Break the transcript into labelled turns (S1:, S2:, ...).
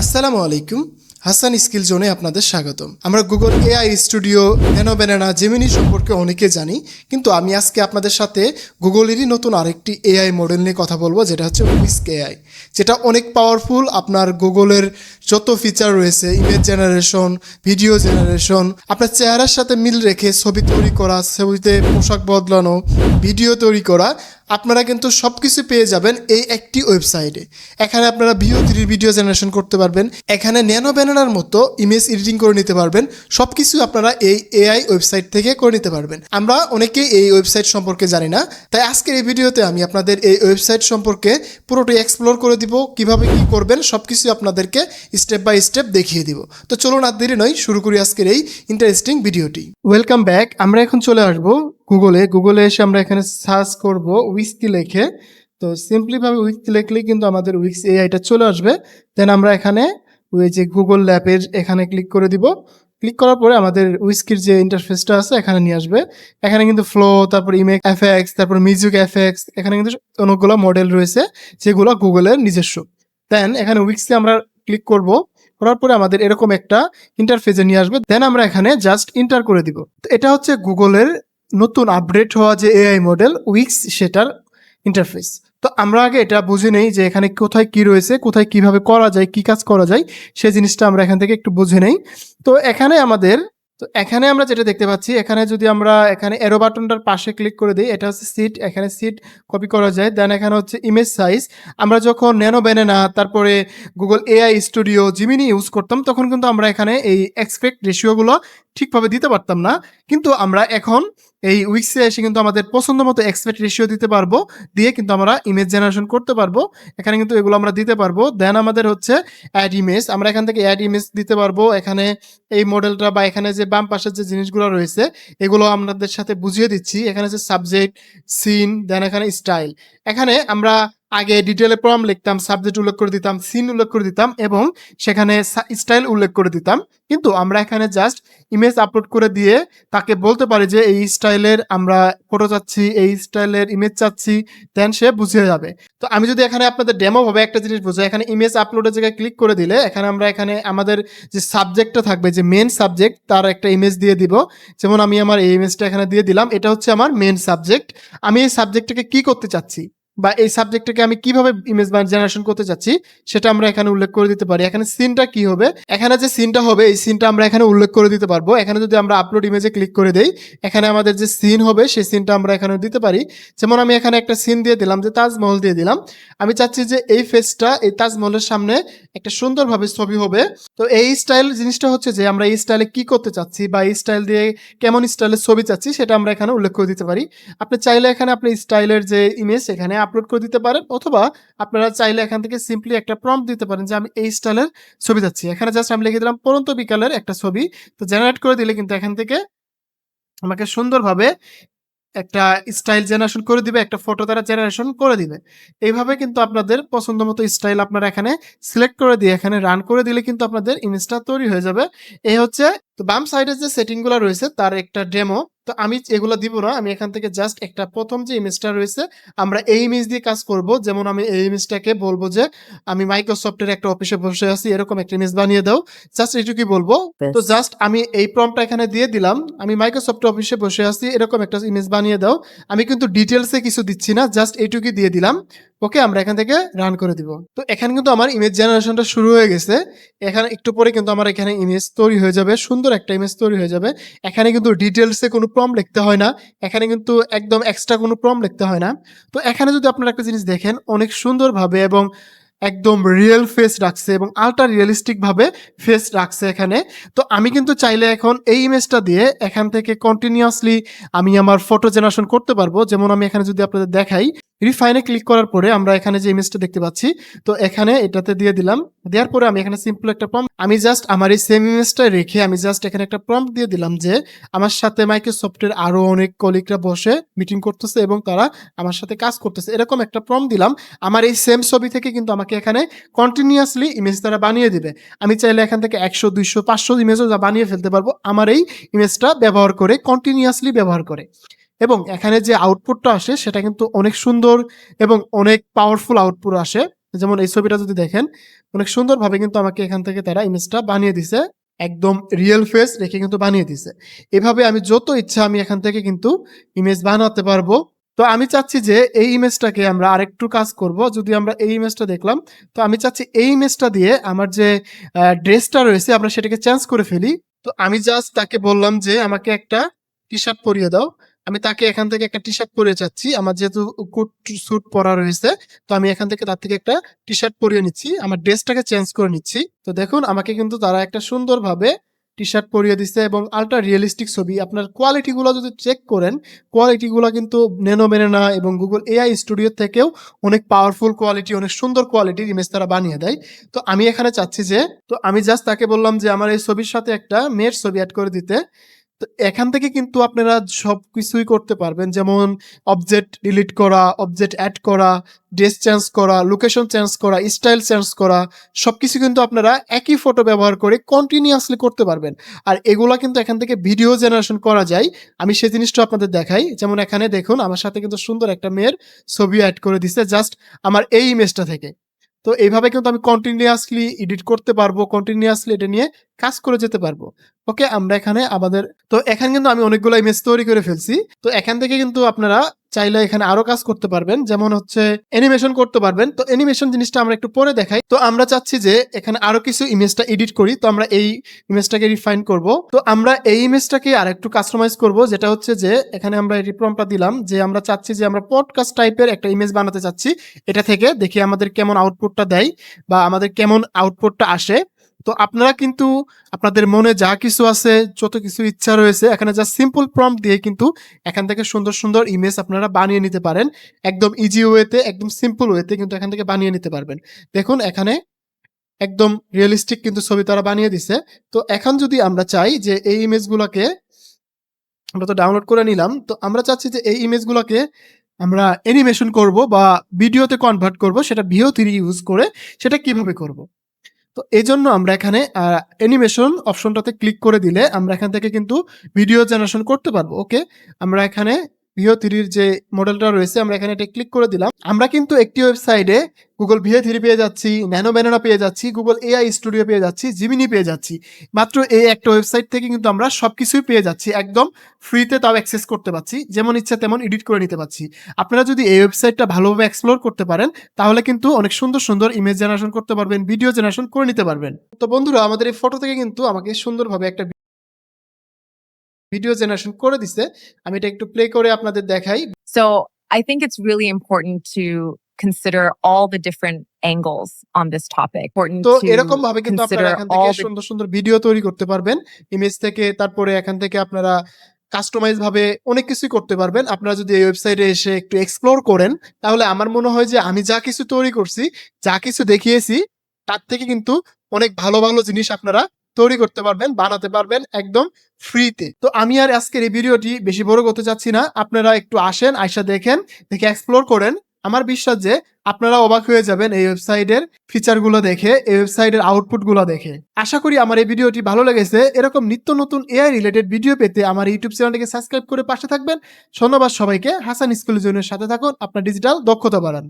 S1: আসসালামু আলাইকুম। হাসান স্কিল জোনে আপনাদের স্বাগতম। আমরা গুগল এআই স্টুডিও হেনো ব্যানানা, জেমিনি সম্পর্কে অনেকে জানি, কিন্তু আমি আজকে আপনাদের সাথে গুগলেরই নতুন আরেকটি এআই মডেল নিয়ে কথা বলব, যেটা হচ্ছে উইস্ক এআই। যেটা অনেক পাওয়ারফুল আপনার গুগলের যত ফিচার রয়েছে ইমেজ জেনারেশন ভিডিও জেনারেশন আপনার চেহারার সাথে মিল রেখে ছবি তৈরি করা, ছবিতে পোশাক বদলানো ভিডিও তৈরি করা, আপনারা কিন্তু সব কিছু পেয়ে যাবেন এই একটি ওয়েবসাইটে এখানে আপনারা ভিও থ্রি ভিডিও জেনারেশন করতে পারবেন, এখানে ন্যানো ব্যানার মতো ইমেজ এডিটিং করে নিতে পারবেন সব কিছু আপনারা এই এআই ওয়েবসাইট থেকে করে নিতে পারবেন। আমরা অনেকেই এই ওয়েবসাইট সম্পর্কে জানি না, তাই আজকের এই ভিডিওতে আমি আপনাদের এই ওয়েবসাইট সম্পর্কে পুরোটাই এক্সপ্লোর করে দিব, কীভাবে কি করবেন সব কিছু আপনাদেরকে স্টেপ বাই স্টেপ দেখিয়ে দিব। তো চলুন আর দেরি নয়, শুরু করি আজকের এই ইন্টারেস্টিং ভিডিওটি ওয়েলকাম ব্যাক আমরা এখন চলে আসব গুগলে গুগলে এসে আমরা এখানে সার্চ করব উইস্কি লেখে। তো সিম্পলিভাবে উইক্স লিখলেই কিন্তু আমাদের উইক্স এআইটা চলে আসবে। দেন আমরা এখানে ওই যে গুগল ল্যাপের এখানে ক্লিক করে দিব। ক্লিক করার পরে আমাদের উইস্কির যে ইন্টারফেসটা আছে, এখানে নিয়ে আসবে। এখানে কিন্তু ফ্লো তারপর ইমেক এফএক্স তারপর মিউজিক এফেক্স এখানে কিন্তু অনেকগুলো মডেল রয়েছে, যেগুলো গুগলের নিজস্ব। দেন এখানে উইক্সে আমরা ক্লিক করব, করার পরে আমাদের এরকম একটা ইন্টারফেসে নিয়ে আসবে দেন আমরা এখানে জাস্ট ইন্টার করে দিব। তো এটা হচ্ছে গুগলের নতুন আপডেট হওয়া যে এআই মডেল উইক্স সেটার ইন্টারফেস তো আমরা আগে এটা বুঝে নেই যে এখানে কোথায় কি রয়েছে, কোথায় কীভাবে করা যায়, কি কাজ করা যায়, সেই জিনিসটা আমরা এখান থেকে একটু বুঝে নেই। তো এখানে আমাদের তো এখানে আমরা যেটা দেখতে পাচ্ছি, এখানে যদি আমরা এখানে এরো বাটনটার পাশে ক্লিক করে দিই, এটা হচ্ছে সিট এখানে সিট কপি করা যায়। দেন এখানে হচ্ছে ইমেজ সাইজ আমরা যখন ন্যানো ব্যানেনা তারপরে Google AI studio Gemini use করতাম, তখন কিন্তু আমরা এখানে এই এক্সপেক্ট রেশিওগুলো ঠিকভাবে দিতে পারতাম না। কিন্তু আমরা এখন এই উইক্সে এসে কিন্তু আমাদের পছন্দ মতো এক্সপেক্ট রেশিও দিতে পারব, দিয়ে কিন্তু আমরা ইমেজ জেনারেশন করতে পারব। এখানে কিন্তু এগুলো আমরা দিতে পারব। দেন আমাদের হচ্ছে অ্যাড ইমেজ আমরা এখান থেকে অ্যাড ইমেজ দিতে পারব। এখানে এই মডেলটা বা এখানে যে বাম পাশের যে জিনিসগুলো রয়েছে, এগুলো আমাদের সাথে বুঝিয়ে দিচ্ছি। এখানে যে সাবজেক্ট সিন দেন এখানে স্টাইল এখানে আমরা আগে ডিটেলে প্রম লিখতাম সাবজেক্ট উল্লেখ করে দিতাম সিন উল্লেখ করে দিতাম এবং সেখানে স্টাইল উল্লেখ করে দিতাম। কিন্তু আমরা এখানে জাস্ট ইমেজ আপলোড করে দিয়ে তাকে বলতে পারি যে এই স্টাইলের আমরা ফটো চাচ্ছি, এই স্টাইলের ইমেজ চাচ্ছি দেন সে বুঝিয়ে যাবে। তো আমি যদি এখানে আপনাদের ডেমো ভাবে একটা জিনিস বুঝাই, এখানে ইমেজ আপলোডের জায়গায় ক্লিক করে দিলে এখানে আমরা এখানে আমাদের যে সাবজেক্টটা থাকবে, যে মেন সাবজেক্ট তার একটা ইমেজ দিয়ে দিব। যেমন আমি আমার এই ইমেজটা এখানে দিয়ে দিলাম, এটা হচ্ছে আমার মেন সাবজেক্ট আমি এই সাবজেক্টটাকে কি করতে চাচ্ছি? বা এই সাবজেক্টটাকে আমি কীভাবে ইমেজ জেনারেশন করতে চাচ্ছি সেটা আমরা এখানে উল্লেখ করে দিতে পারি। এখানে সিনটা কি হবে? এখানে যে সিনটা হবে, এই সিনটা আমরা এখানে উল্লেখ করে দিতে পারব। এখানে যদি আমরা আপলোড ইমেজে ক্লিক করে দেই, এখানে আমাদের যে সিন হবে, সেই সিনটা আমরা এখানে দিতে পারি। যেমন আমি এখানে একটা সিন দিয়ে দিলাম, যে তাজমহল দিয়ে দিলাম। আমি চাচ্ছি যে এই ফেসটা এই তাজমহলের সামনে একটা সুন্দরভাবে ছবি হবে। তো এই স্টাইল জিনিসটা হচ্ছে যে, আমরা এই স্টাইলে কি করতে চাচ্ছি বা এই স্টাইল দিয়ে কেমন স্টাইলের ছবি চাচ্ছি, সেটা আমরা এখানে উল্লেখ করে দিতে পারি। আপনি চাইলে এখানে আপনি স্টাইলের যে ইমেজ এখানে আপলোড করে দিতে পারেন অথবা আপনারা চাইলে এখান থেকে সিম্পলি একটা প্রম্পট দিতে পারেন যে আমি এই স্টাইলের ছবি চাচ্ছি এখানে জাস্ট আমি লিখে দিলাম, পরন্ত বিকালের একটা ছবি। তো জেনারেট করে দিলে কিন্তু এখান থেকে আমাকে সুন্দরভাবে একটা স্টাইল জেনারেশন করে দিবে, একটা ফটো তারা জেনারেশন করে দিবে। এইভাবে কিন্তু আপনাদের পছন্দ মতো স্টাইল আপনারা এখানে সিলেক্ট করে দিয়ে এখানে রান করে দিলে কিন্তু আপনাদের ইমেজটা তৈরি হয়ে যাবে। এই হচ্ছে, তো বাম সাইডে যে সেটিংগুলো রয়েছে, তার একটা ডেমো তো আমি এগুলো দিব না আমি এখান থেকে জাস্ট একটা প্রথম যে ইমেজটা রয়েছে আমরা এই ইমেজ দিয়ে কাজ করব। যেমন আমি এই ইমেজটাকে বলব যে আমি মাইক্রোসফটের একটা অফিসে বসে আছি এরকম একটা ইমেজ বানিয়ে দাও। জাস্ট এইটুকুই বলব। তো জাস্ট আমি এই প্রমটা এখানে দিয়ে দিলাম। আমি মাইক্রোসফট অফিসে বসে আছি এরকম একটা ইমেজ বানিয়ে দাও। আমি কিন্তু ডিটেলসে কিছু দিচ্ছি না জাস্ট এইটুকুই দিয়ে দিলাম। ওকে আমরা এখান থেকে রান করে দিব। তো এখানে কিন্তু আমার ইমেজ জেনারেশনটা শুরু হয়ে গেছে। এখানে একটু পরে কিন্তু আমার এখানে ইমেজ তৈরি হয়ে যাবে সুন্দর একটা ইমেজ তৈরি হয়ে যাবে। এখানে কিন্তু ডিটেলসে কোনো প্রম লিখতে হয় না, এখানে কিন্তু একদম এক্সট্রা কোনো প্রম লিখতে হয় না। তো এখানে যদি আপনারা একটা জিনিস দেখেন, অনেক সুন্দরভাবে এবং একদম রিয়েল ফেস রাখছে এবং আলট্রা রিয়েলিস্টিকভাবে ফেস রাখছে এখানে। তো আমি কিন্তু চাইলে এখন এই ইমেজটা দিয়ে এখান থেকে কন্টিনিউয়াসলি আমি আমার ফটো জেনারেশন করতে পারব। যেমন আমি এখানে যদি আপনাদের দেখাই রিফাইনে ক্লিক করার পরে আমরা এখানে যে ইমেজটা দেখতে পাচ্ছি, তো এখানে এটাতে দিয়ে দিলাম। দেওয়ার পরে আমি এখানে সিম্পল একটা প্রম্পট আমি জাস্ট আমার এই সেম ইমেজটা রেখে আমি জাস্ট এখানে একটা প্রম্পট দিয়ে দিলাম যে, আমার সাথে মাইক্রোসফটের আরও অনেক কলিগরা বসে মিটিং করতেছে এবং তারা আমার সাথে কাজ করতেছে। এরকম একটা প্রম্পট দিলাম। আমার এই সেম ছবি থেকে কিন্তু আমাকে এখানে কন্টিনিউয়াসলি ইমেজ তারা বানিয়ে দিবে। আমি চাইলে এখান থেকে একশো, দুইশো, পাঁচশো ইমেজও বানিয়ে ফেলতে পারব, আমার এই ইমেজটা ব্যবহার করে কন্টিনিউয়াসলি ব্যবহার করে। এবং এখানে যে আউটপুটটা আসে, সেটা কিন্তু অনেক সুন্দর এবং অনেক পাওয়ারফুল আউটপুট আসে। যেমন এই ছবিটা যদি দেখেন, অনেক সুন্দরভাবে কিন্তু আমাকে এখান থেকে তারা ইমেজটা বানিয়ে দিছে। একদম রিয়েল ফেস রেখে কিন্তু বানিয়ে দিছে। এভাবে আমি যত ইচ্ছা আমি এখান থেকে কিন্তু ইমেজ বানাতে পারব। তো আমি চাচ্ছি যে এই ইমেজটাকে আমরা আরেকটু কাজ করব। যদি আমরা এই ইমেজটা দেখলাম, তো আমি চাচ্ছি এই ইমেজটা দিয়ে আমার যে ড্রেসটা রয়েছে, আমরা সেটাকে চেঞ্জ করে ফেলি। তো আমি জাস্ট তাকে বললাম যে, আমাকে একটা টি শার্ট পরিয়ে দাও। আমি তাকে এখান থেকে একটা টি শার্ট পরিয়ে চাচ্ছি আমার যেহেতু কোট, স্যুট পরা রয়েছে, তো আমি এখান থেকে তার থেকে একটা টি শার্ট পরিয়ে নিচ্ছি। আমার ড্রেসটাকে চেঞ্জ করে নিচ্ছি। তো দেখুন, আমাকে কিন্তু তারা একটা সুন্দরভাবে টি শার্ট পরিয়ে দিচ্ছে এবং আলট্রা রিয়েলিস্টিক ছবি। আপনার কোয়ালিটিগুলো যদি চেক করেন কোয়ালিটিগুলো কিন্তু নেনো মেনে না এবং গুগল এআই স্টুডিও থেকেও অনেক পাওয়ারফুল কোয়ালিটি অনেক সুন্দর কোয়ালিটির ইমেজ তারা বানিয়ে দেয়। তো আমি এখানে চাচ্ছি যে, তো আমি জাস্ট তাকে বললাম যে, আমার এই ছবির সাথে একটা মেয়ের ছবি অ্যাড করে দিতে। তো এখান থেকে কিন্তু আপনারা সব কিছুই করতে পারবেন। যেমন অবজেক্ট ডিলিট করা অবজেক্ট অ্যাড করা ড্রেস চেঞ্জ করা লোকেশন চেঞ্জ করা স্টাইল চেঞ্জ করা সব কিছু কিন্তু আপনারা একই ফটো ব্যবহার করে কন্টিনিউয়াসলি করতে পারবেন। আর এগুলা কিন্তু এখান থেকে ভিডিও জেনারেশন করা যায়। আমি সেই জিনিসটা আপনাদের দেখাই। যেমন এখানে দেখুন, আমার সাথে কিন্তু সুন্দর একটা মেয়ের ছবি অ্যাড করে দিছে। জাস্ট আমার এই ইমেজটা থেকে। তো এইভাবে কিন্তু আমি কন্টিনিউয়াসলি এডিট করতে পারব কন্টিনিউয়াসলি এটা নিয়ে কাজ করে যেতে পারব। ওকে আমরা এখানে আমাদের, তো এখানে কিন্তু আমি অনেকগুলো ইমেজ তৈরি করে ফেলছি। তো এখান থেকে কিন্তু আপনারা চাইলে এখানে আরও কাজ করতে পারবেন। যেমন হচ্ছে অ্যানিমেশন করতে পারবেন। তো অ্যানিমেশন জিনিসটা আমরা একটু পরে দেখাই। তো আমরা চাচ্ছি যে এখানে আরও কিছু ইমেজটা এডিট করি। তো আমরা এই ইমেজটাকে রিফাইন করব। তো আমরা এই ইমেজটাকে আর একটু কাস্টমাইজ করব। যেটা হচ্ছে যে এখানে আমরা এই প্রম্পটা দিলাম যে আমরা চাচ্ছি যে আমরা পডকাস্ট টাইপের একটা ইমেজ বানাতে চাচ্ছি। এটা থেকে দেখি আমাদের কেমন আউটপুটটা দেয় বা আমাদের কেমন আউটপুটটা আসে। তো আপনারা কিন্তু আপনাদের মনে যা কিছু আছে, যত কিছু ইচ্ছা রয়েছে, এখানে যা সিম্পল প্রম্পট দিয়ে কিন্তু এখান থেকে সুন্দর সুন্দর ইমেজ আপনারা বানিয়ে নিতে পারেন। একদম ইজি ওয়েতে একদম সিম্পল ওয়েতে কিন্তু এখান থেকে বানিয়ে নিতে পারবেন। দেখুন, এখানে একদম রিয়েলিস্টিক কিন্তু ছবি তারা বানিয়ে দিছে। তো এখন যদি আমরা চাই যে এই ইমেজগুলোকে আমরা তো ডাউনলোড করে নিলাম, তো আমরা চাচ্ছি যে এই ইমেজগুলোকে আমরা অ্যানিমেশন করব বা ভিডিওতে কনভার্ট করব, সেটা ভিও থ্রি ইউজ করে সেটা কীভাবে করব? তো এই জন্য আমরা এখানে অ্যানিমেশন অপশনটাতে ক্লিক করে দিলে আমরা এখান থেকে কিন্তু ভিডিও জেনারেশন করতে পারব ওকে আমরা এখানে ভিও থ্রির যে মডেলটা রয়েছে, আমরা এখানে এটা ক্লিক করে দিলাম। আমরা কিন্তু একটি ওয়েবসাইটে গুগল ভিও থ্রি পেয়ে যাচ্ছি ন্যানো ব্যানানা পেয়ে যাচ্ছি গুগল এআই স্টুডিও পেয়ে যাচ্ছি জিমিনি পেয়ে যাচ্ছি। মাত্র এই একটা ওয়েবসাইট থেকে কিন্তু আমরা সবকিছুই পেয়ে যাচ্ছি, একদম ফ্রিতে তাও অ্যাক্সেস করতে পারছি, যেমন ইচ্ছা তেমন এডিট করে নিতে পারছি। আপনারা যদি এই ওয়েবসাইটটা ভালোভাবে এক্সপ্লোর করতে পারেন, তাহলে কিন্তু অনেক সুন্দর সুন্দর ইমেজ জেনারেশন করতে পারবেন ভিডিও জেনারেশন করে নিতে পারবেন। তো বন্ধুরা, আমাদের এই ফটো থেকে কিন্তু আমাকে সুন্দরভাবে একটা ভিডিও জেনারেশন করে দিছে আমি এটা একটু প্লে করে আপনাদের দেখাই
S2: So I think it's really important to consider all the different angles on this topic. Important
S1: তো এরকম ভাবে কিন্তু আপনারা এখান থেকে সুন্দর সুন্দর ভিডিও তৈরি করতে পারবেন ইমেজ থেকে তারপরে এখান থেকে আপনারা কাস্টমাইজ ভাবে অনেক কিছুই করতে পারবেন আপনারা যদি এই ওয়েবসাইটে এসে একটু এক্সপ্লোর করেন তাহলে আমার মনে হয় যে আমি যা কিছু তৈরি করছি যা কিছু দেখিয়েছি তার থেকে কিন্তু অনেক ভালো ভালো জিনিস আপনারা তৈরি করতে পারবেন, বানাতে পারবেন একদম ফ্রিতে তো আমি আর আজকের এই ভিডিওটি বেশি বড় করতে চাচ্ছি না। আপনারা একটু আসেন, আইসা দেখেন, দেখে এক্সপ্লোর করেন। আমার বিশ্বাস যে আপনারা অবাক হয়ে যাবেন এই ওয়েবসাইটের ফিচারগুলো দেখে, এই ওয়েবসাইটের আউটপুটগুলো দেখে। আশা করি আমার এই ভিডিওটি ভালো লেগেছে। এরকম নিত্য নতুন এআই রিলেটেড ভিডিও পেতে আমার ইউটিউব চ্যানেলটিকে সাবস্ক্রাইব করে পাশে থাকবেন। ধন্যবাদ সবাইকে। হাসান স্কুল জোনের সাথে থাকুন। আপনার ডিজিটাল দক্ষতা বাড়ান।